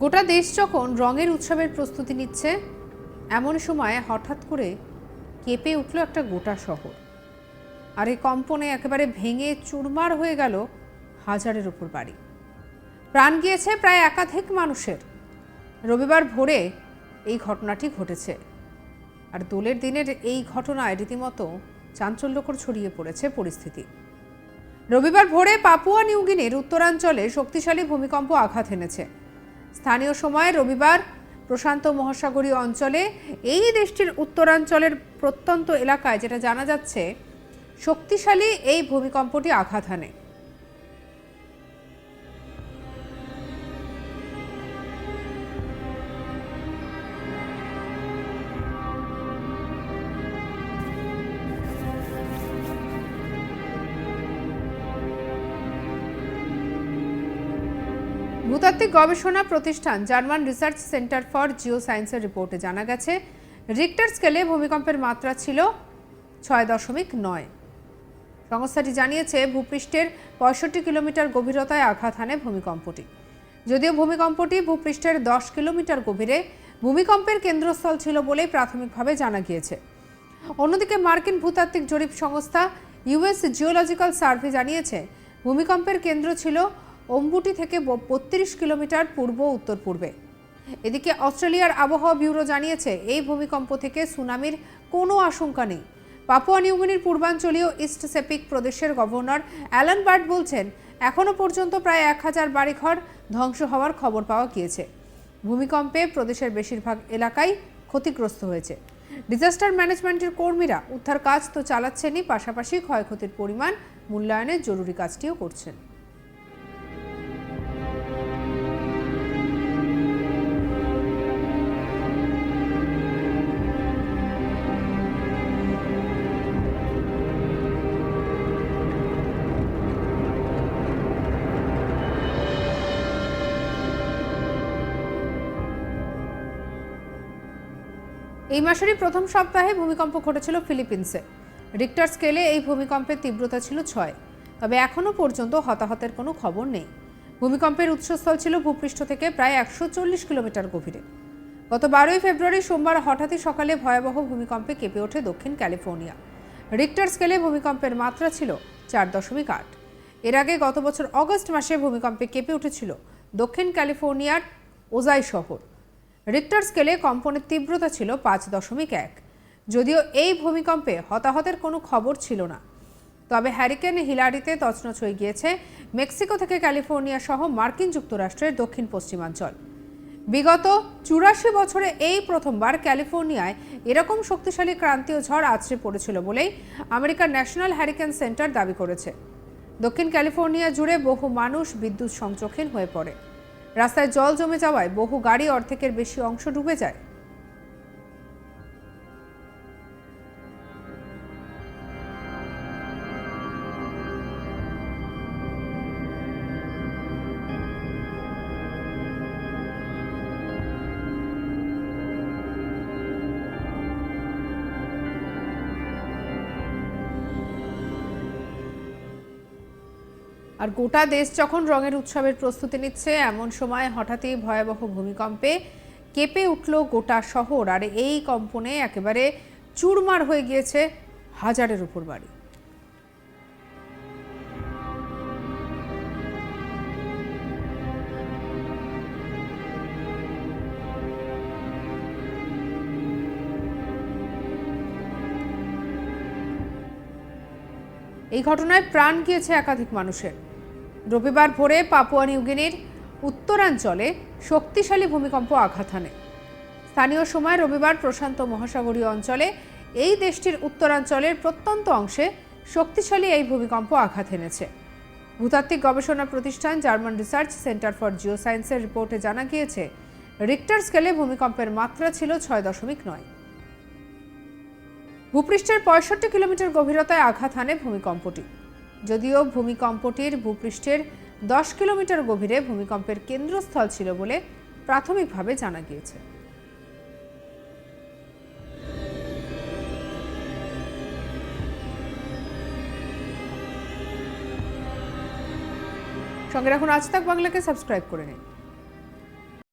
গোটা দেশ যখন রঙের উৎসবের প্রস্তুতি নিচ্ছে, এমন সময় হঠাৎ করে কেঁপে উঠল একটা গোটা শহর। আর এই কম্পনে একেবারে ভেঙে চুরমার হয়ে গেল হাজারের উপর বাড়ি। প্রাণ গিয়েছে প্রায় একাধিক মানুষের। রবিবার ভোরে এই ঘটনাটি ঘটেছে। আর দোলের দিনের এই ঘটনায় রীতিমতো চাঞ্চল্যকর ছড়িয়ে পড়েছে পরিস্থিতি। রবিবার ভোরে পাপুয়া নিউগিনির উত্তরাঞ্চলে শক্তিশালী ভূমিকম্প আঘাত এনেছে। স্থানীয় সময় রবিবার প্রশান্ত মহাসাগরীয় অঞ্চলে এই দেশটির উত্তরাঞ্চলের প্রত্যন্ত এলাকায়, যেটা জানা যাচ্ছে, শক্তিশালী এই ভূমিকম্পটি আঘাত হানে। ভূতাত্ত্বিক গবেষণা প্রতিষ্ঠান German research centre for geo সায়েন্সের রিপোর্টে জানা গেছে, রিক্টার স্কেলে ভূমিকম্পের মাত্রা ছিল ছয় দশমিক নয়। সংস্থাটি জানিয়েছে, ভূপৃষ্ঠের পঁয়ষট্টি কিলোমিটার গভীরতায় আঘাত হানে ভূমিকম্পটি। যদিও ভূমিকম্পটি ভূপৃষ্ঠের দশ কিলোমিটার গভীরে ভূমিকম্পের কেন্দ্রস্থল ছিল বলেই প্রাথমিকভাবে জানা গিয়েছে। অন্যদিকে মার্কিন ভূতাত্ত্বিক জরিপ সংস্থা ইউএস জিওলজিক্যাল সার্ভে জানিয়েছে, ভূমিকম্পের কেন্দ্র ছিল অম্বুটি থেকে বত্রিশ কিলোমিটার পূর্ব উত্তর পূর্বে। এদিকে অস্ট্রেলিয়ার আবহাওয়া ব্যুরো জানিয়েছে, এই ভূমিকম্প থেকে সুনামির কোনো আশঙ্কা নেই। পাপুয়া নিউগিনির পূর্বাঞ্চলীয় ইস্ট সেপিক প্রদেশের গভর্নর অ্যালান বার্ট বলছেন এখনও পর্যন্ত প্রায় এক হাজার বাড়িঘর ধ্বংস হওয়ার খবর পাওয়া গিয়েছে। ভূমিকম্পে প্রদেশের বেশিরভাগ এলাকাই ক্ষতিগ্রস্ত হয়েছে। ডিজাস্টার ম্যানেজমেন্টের কর্মীরা উদ্ধার কাজ তো চালাচ্ছেনই, পাশাপাশি ক্ষয়ক্ষতির পরিমাণ মূল্যায়নের জরুরি কাজটিও করছেন। এই মাসেরই প্রথম সপ্তাহে ভূমিকম্প ঘটেছিল ফিলিপিন্সে। রিক্টার স্কেলে এই ভূমিকম্পের তীব্রতা ছিল ছয়, তবে এখনও পর্যন্ত হতাহতের কোনো খবর নেই। ভূমিকম্পের উৎসস্থল ছিল ভূপৃষ্ঠ থেকে প্রায় একশো চল্লিশ কিলোমিটার গভীরে। গত বারোই ফেব্রুয়ারি সোমবার হঠাৎই সকালে ভয়াবহ ভূমিকম্পে কেঁপে ওঠে দক্ষিণ ক্যালিফোর্নিয়া। রিক্টার স্কেলে ভূমিকম্পের মাত্রা ছিল চার দশমিক আট। এর আগে গত বছর অগস্ট মাসে ভূমিকম্পে কেঁপে উঠেছিল দক্ষিণ ক্যালিফোর্নিয়ার ওজাই শহর। রিক্টার স্কেলে কম্পনের তীব্রতা ছিল পাঁচ দশমিক এক। যদিও এই ভূমিকম্পে হতাহতের কোনো খবর ছিল না। তবে হ্যারিকেন হিলারিতে তছনছ হয়ে গিয়েছে মেক্সিকো থেকে ক্যালিফোর্নিয়া সহ মার্কিন যুক্তরাষ্ট্রের দক্ষিণ পশ্চিমাঞ্চল। বিগত চুরাশি বছরে এই প্রথমবার ক্যালিফোর্নিয়ায় এরকম শক্তিশালী ক্রান্তীয় ঝড় আছড়ে পড়েছিল বলেই আমেরিকার ন্যাশনাল হ্যারিকেন সেন্টার দাবি করেছে। দক্ষিণ ক্যালিফোর্নিয়া জুড়ে বহু মানুষ বিদ্যুৎ সংযোগহীন হয়ে পড়ে। রাস্তায় জল জমে যাওয়ায় বহু গাড়ি অর্ধেকের বেশি অংশ ডুবে যায়। আর গোটা দেশ যখন রঙের উৎসবের প্রস্তুতি নিচ্ছে, এমন সময় হঠাৎই ভয়াবহ ভূমিকম্পে কেঁপে উঠল গোটা শহর। আর এই কম্পনে একেবারে চুরমার হয়ে গিয়েছে হাজারের উপর বাড়ি। এই ঘটনায় প্রাণ গিয়েছে একাধিক মানুষের। রবিবার ভোরে পাপুয়া নিউগিনির উত্তরাঞ্চলে শক্তিশালী ভূমিকম্প আঘাত হানে। স্থানীয় সময় রবিবার প্রশান্ত মহাসাগরীয় অঞ্চলে এই দেশটির উত্তরাঞ্চলের প্রত্যন্ত অংশে শক্তিশালী এই ভূমিকম্প আঘাত এনেছে ভূতাত্ত্বিক গবেষণা প্রতিষ্ঠান German research centre for geo সায়েন্সের রিপোর্টে জানা গিয়েছে, রিক্টার স্কেলে ভূমিকম্পের মাত্রা ছিল ছয় দশমিক নয়। ভূপৃষ্ঠের পঁয়ষট্টি কিলোমিটার গভীরতায় আঘাত হানে ভূমিকম্পটি। যদিও ভূমিকম্পটির ভূপৃষ্ঠের দশ কিলোমিটার গভীরে ভূমিকম্পের কেন্দ্রস্থল ছিল বলে প্রাথমিকভাবে জানা গিয়েছে। সঙ্গে রাখুন, আজ তাক বাংলাকে সাবস্ক্রাইব করে নিন।